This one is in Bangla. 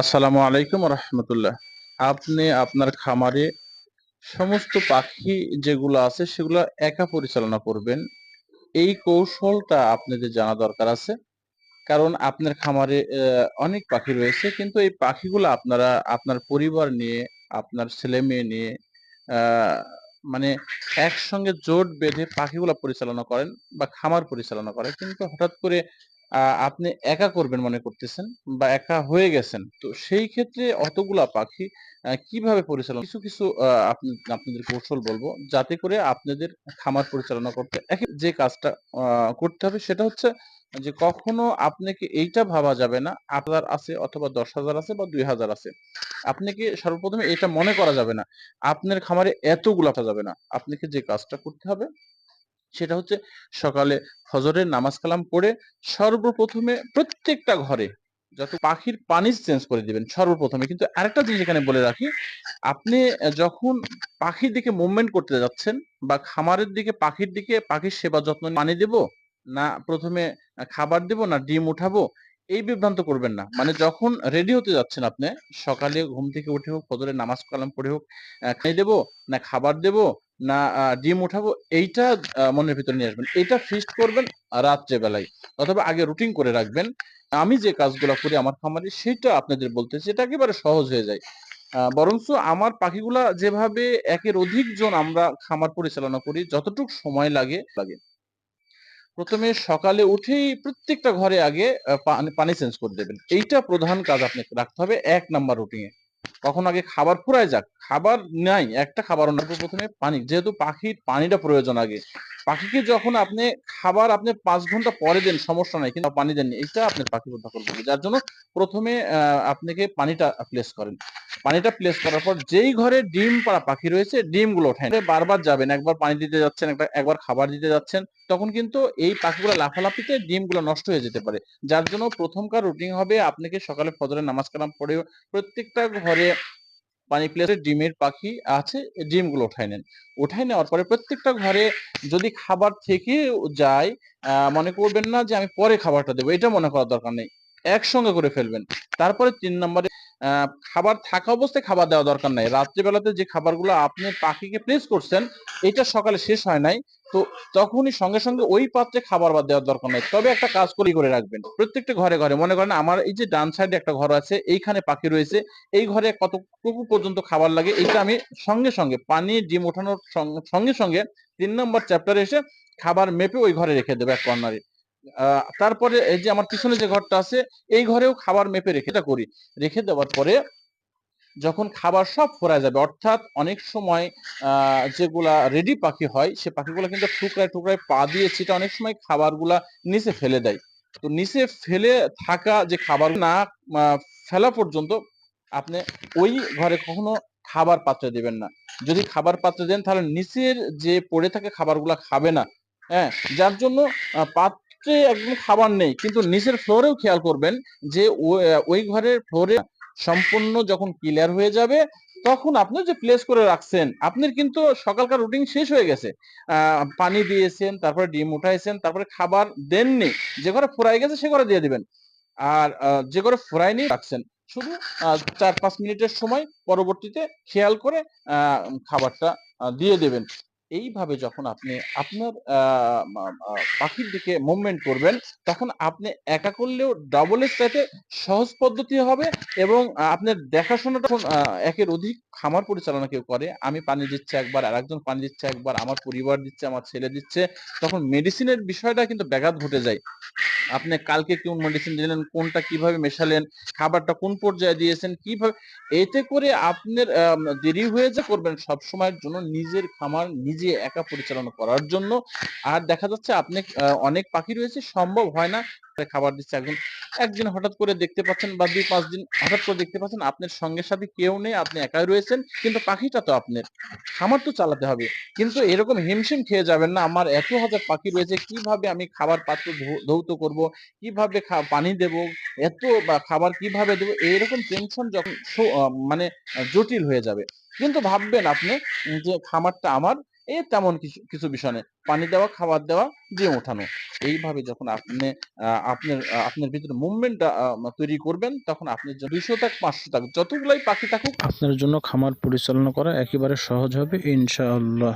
আসসালামু আলাইকুম রহমতুল্লাহ। আপনি আপনার খামারে সমস্ত পাখি যেগুলো আছে সেগুলো একা পরিচালনা করবেন। এই কৌশলটা আপনাদের জানা দরকার আছে। কারণ আপনার খামারে অনেক পাখি রয়েছে, কিন্তু এই পাখিগুলো আপনারা, আপনার পরিবার নিয়ে, আপনার ছেলে মেয়ে নিয়ে মানে একসঙ্গে জোট বেঁধে পাখিগুলো পরিচালনা করেন বা খামার পরিচালনা করেন। কিন্তু হঠাৎ করে আপনি একা করবেন মনে করতেছেন বা একা হয়ে গেছেন। তো সেই ক্ষেত্রে অতগুলা পাখি কীভাবে পরিচালনা কিছু কিছু আপনাদের কৌশল বলব যাতে করে আপনাদের খামার পরিচালনা করতে যে কাজটা করতে হবে সেটা হচ্ছে যে কখনো আপনাকে এইটা ভাবা যাবে না, আপনার আছে অথবা দশ হাজার আছে বা দুই হাজার আছে। আপনাকে সর্বপ্রথমে এটা মনে করা যাবে না, আপনার খামারে এতগুলা যাবে না। আপনাকে যে কাজটা করতে হবে সেটা হচ্ছে সকালে ফজরের নামাজ কালাম পড়ে সর্বপ্রথমে প্রত্যেকটা ঘরে যত পাখির পানি চেঞ্জ করে দিবেন সর্বপ্রথমে। কিন্তু আরেকটা জিনিস এখানে বলে রাখি, আপনি যখন পাখির দিকে মুভমেন্ট করতে যাচ্ছেন বা খামারের দিকে, পাখির দিকে, পাখির সেবা যত্ন পানি দেব না প্রথমে খাবার দেব না ডিম উঠাবো এই বিভ্রান্ত করবেন না। মানে যখন রেডি হতে যাচ্ছেন আপনি, সকালে ঘুম থেকে উঠে হোক ফজরের নামাজ কালাম পড়ে হোক খাই দেবো, না খাবার দেবো, না ডিম উঠাবো এইটা মনের ভিতরে নিয়ে আসবেন। এটা ফিক্সড করবেন রাত্রে বেলায় অথবা আগে রুটিন করে রাখবেন। আমি যে কাজগুলো করি আমার খামারে সেটা আপনাদের বলতেছি, এটা একেবারে সহজ হয়ে যায়। বরঞ্চ আমার পাখিগুলা যেভাবে একের অধিক জন আমরা খামার পরিচালনা করি, যতটুকু সময় লাগে লাগে। প্রথমে সকালে উঠেই প্রত্যেকটা ঘরে আগে পানি চেঞ্জ করে দেবেন। এইটা প্রধান কাজ আপনাকে রাখতে হবে এক নাম্বার রুটিনে কখন আগে খাবার পুরায় যাক। খাবার নাই, একটা খাবার প্রথমে পানি। যেহেতু পাখির পানিটা প্রয়োজন আগে পাখিকে যখন আপনি খাবার আপনি পাঁচ ঘণ্টা পরে দেন, সমস্যা নাই, কিন্তু পানি দেননি এটা আপনার পাখি দখল করবে যার জন্য প্রথমে আপনাকে পানিটা প্লেস করেন। পানিটা প্লেস করার পর যেই ঘরে ডিম পাড়া পাখি রয়েছে ডিমগুলো ওঠেন বারবার যাবেন, একবার পানি দিতে যাচ্ছেন, একবার খাবার দিতে যাচ্ছেন, তখন কিন্তু এই পাখিগুলো লাফালাফিতে ডিমগুলো নষ্ট হয়ে যেতে পারে। যার জন্য প্রথমকার রুটিন হবে, আপনাকে সকালে ফজরের নামাজ কালাম পড়ে প্রত্যেকটা ঘরে পানি প্লেটে ডিমের পাখি আছে ডিমগুলো উঠাই নেন। উঠাই নেওয়ার পরে প্রত্যেকটা ঘরে যদি খাবার থেকে যায় মনে করবেন না যে আমি পরে খাবারটা দেবো, এটা মনে করার দরকার নেই। একসঙ্গে করে ফেলবেন। তারপরে তিন নম্বরে খাবার থাকা অবস্থায় খাবার দেওয়া দরকার নাই। রাত্রিবেলাতে যে খাবারগুলো আপনি পাখিকে প্লেস করছেন, এটা সকালে শেষ হয় নাই। তো তখনই সঙ্গে সঙ্গে ওই পাত্রে খাবার বাদ দেওয়ার দরকার নাই। তবে একটা কাজ করেই করে রাখবেন। প্রত্যেকটা ঘরে ঘরে মনে করেন আমার এই যে ডান সাইডে একটা ঘর আছে, এইখানে পাখি রয়েছে, এই ঘরে কতটুকু পর্যন্ত খাবার লাগে এটা আমি সঙ্গে সঙ্গে পানি, ডিম ওঠানোর সঙ্গে সঙ্গে তিন নম্বর চ্যাপ্টারে এসে খাবার মেপে ওই ঘরে রেখে দেবো এক কর্নারে তারপরে এই যে আমার পিছনে যে ঘরটা আছে, এই ঘরেও খাবার মেপে রেখে করি। রেখে দেওয়ার পরে যখন খাবার সব ফোরা যাবে, অর্থাৎ অনেক সময় যেগুলা রেডি পাখি হয়, সে পাখিগুলো কিন্তু টুকরায় টুকরায় পা দিয়ে ছিটা অনেক সময় খাবারগুলা নিচে ফেলে দেয়। তো নিচে ফেলে থাকা যে খাবার না ফেলা পর্যন্ত আপনি ওই ঘরে কখনো খাবার পাত্রে দিবেন না। যদি খাবার পাত্রে দেন, তাহলে নিচের যে পড়ে থাকে খাবারগুলা খাবে না। হ্যাঁ যার জন্য পাত্রে একদম খাবার নেই। কিন্তু নিচের ফ্লোরেও খেয়াল করবেন যে ওই ঘরের ফ্লোরে সম্পূর্ণ যখন ক্লিয়ার হয়ে যাবে, তখন আপনি যে প্লেস করে রাখছেন, আপনার কিন্তু সকালকার রুটিন শেষ হয়ে গেছে। পানি দিয়েছেন, তারপরে ডিম উঠাইছেন, তারপরে খাবার দেননি, যে ঘরে ফুরাই গেছে সে ঘরে দিয়ে দিবেন। আর যে করে ফ্রাইনি, রাখছেন। শুধু চার পাঁচ মিনিটের সময় পরবর্তীতে খেয়াল করে খাবারটা দিয়ে দেবেন। এইভাবে যখন আপনি আপনার পাখির দিকে মুভমেন্ট করবেন, তখন আপনি একা করলেও ডাবল এর সাথে সহজ পদ্ধতি হবে এবং আপনার দেখাশোনাটা একের অধিক খামার পরিচালনা কেউ করে। আমি পানি দিচ্ছে একবার, আরেকজন পানি দিচ্ছে একবার, আমার পরিবার দিচ্ছে, আমার ছেলে দিচ্ছে, তখন মেডিসিনের বিষয়টা কিন্তু ব্যাঘাত ঘটে যায়। আপনি কালকে কোন মেডিসিন দিলেন, কোনটা কীভাবে মেশালেন, খাবারটা কোন পর্যায়ে দিয়েছেন, কীভাবে, এতে করে আপনার দেরি হয়ে যা করবেন সব সময়ের জন্য নিজের খামার নিজে একা পরিচালনা করার জন্য। আর দেখা যাচ্ছে আপনি অনেক পাখি রয়েছে, সম্ভব হয় না খাবার দিচ্ছে। একজন, একদিন হঠাৎ করে দেখতে পাচ্ছেন বা দুই, পাঁচ দিন হঠাৎ করে দেখতে পাচ্ছেন আপনার সঙ্গে সাথে কেউ নেই, আপনি একাই রয়েছেন, কিন্তু পাখিটা তো আপনার। খামার তো চালাতে হবে। কিন্তু এরকম হিমশিম খেয়ে যাবেন না, আমার এত হাজার পাখি রয়েছে, কীভাবে আমি খাবার পাত্র ধৌত করব? কীভাবে পানি দেব? এত বা খাবার কীভাবে দেব? এইরকম টেনশন যখন মানে জটিল হয়ে যাবে। কিন্তু ভাববেন আপনি যে খামারটা আমার এই তেমন কিছু কিছু বিষয় নেই। পানি দেওয়া, খাবার দেওয়া, যে ওঠানো। এইভাবে যখন আপনি আপনার আপনার ভিতরে মুভমেন্টটা আ তৈরি করবেন তখন আপনি জন্য ২০০ থাক ৫০০ থাক যতগুলাই পাখি থাকুক আপনার জন্য খামার পরিচালনা করা একেবারে সহজ হবে ইনশাআল্লাহ।